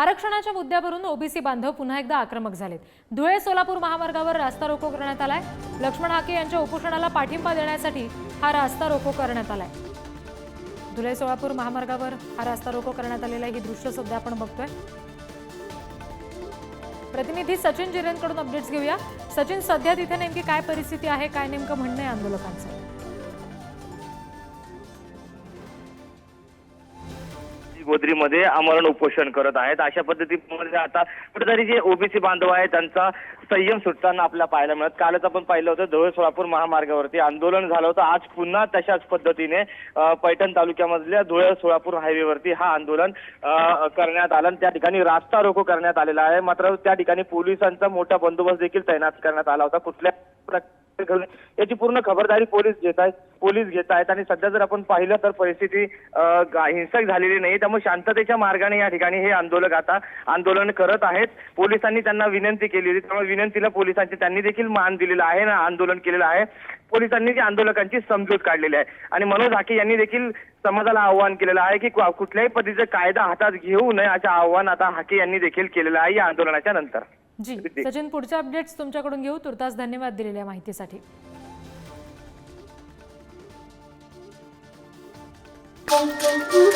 आरक्षणाच्या मुद्द्यावरून ओबीसी बांधव पुन्हा एकदा आक्रमक झालेत. धुळे सोलापूर महामार्गावर रास्ता रोको करण्यात आलाय. लक्ष्मण हाके यांच्या उपोषणाला पाठिंबा देण्यासाठी हा रास्ता रोको करण्यात आलाय. धुळे सोलापूर महामार्गावर हा रास्ता रोको करण्यात आलेला ही दृश्य सध्या आपण बघतोय. प्रतिनिधी सचिन जिरेंकडून अपडेट्स घेऊया. सचिन सध्या तिथे नेमकी काय परिस्थिती आहे? काय नेमकं म्हणणं आहे आंदोलकांचं? गोदरीमध्ये आमरण उपोषण करत आहेत. अशा पद्धतीमध्ये आता कुठेतरी जे ओबीसी बांधव आहे त्यांचा संयम सुटताना आपल्याला पाहायला मिळत. कालच आपण पाहिलं होतं धुळे सोलापूर महामार्गावरती आंदोलन झालं होतं. आज पुन्हा तशाच पद्धतीने पैठण तालुक्यामधल्या धुळे सोलापूर हायवेवरती हा आंदोलन करण्यात आलं. त्या ठिकाणी रास्ता रोको करण्यात आलेला आहे. मात्र त्या ठिकाणी पोलिसांचा मोठा बंदोबस्त देखील तैनात करण्यात आला होता. कुठल्या घडलं याची पूर्ण खबरदारी पोलीस घेत आहेत पोलीस घेत आहेत. आणि सध्या जर आपण पाहिलं तर परिस्थिती हिंसक झालेली नाही त्यामुळे शांततेच्या मार्गाने या ठिकाणी हे आंदोलक आता आंदोलन करत आहेत. पोलिसांनी त्यांना विनंती केली होती त्यामुळे विनंतीला पोलिसांची त्यांनी देखील मान दिलेला आहे ना आंदोलन केलेलं आहे. पोलिसांनी त्या आंदोलकांची समजूत काढलेली आहे. आणि मनोज हाके यांनी देखील समाजाला आव्हान केलेलं आहे की कुठल्याही पद्धतीचा कायदा हातात घेऊ नये असं आव्हान आता हाके यांनी देखील केलेलं आहे या आंदोलनाच्या नंतर. जी सचिन पुढचे अपडेट्स तुमच्याकडून घेऊ. तुर्तास धन्यवाद दिलेल्या माहितीसाठी. Thank you.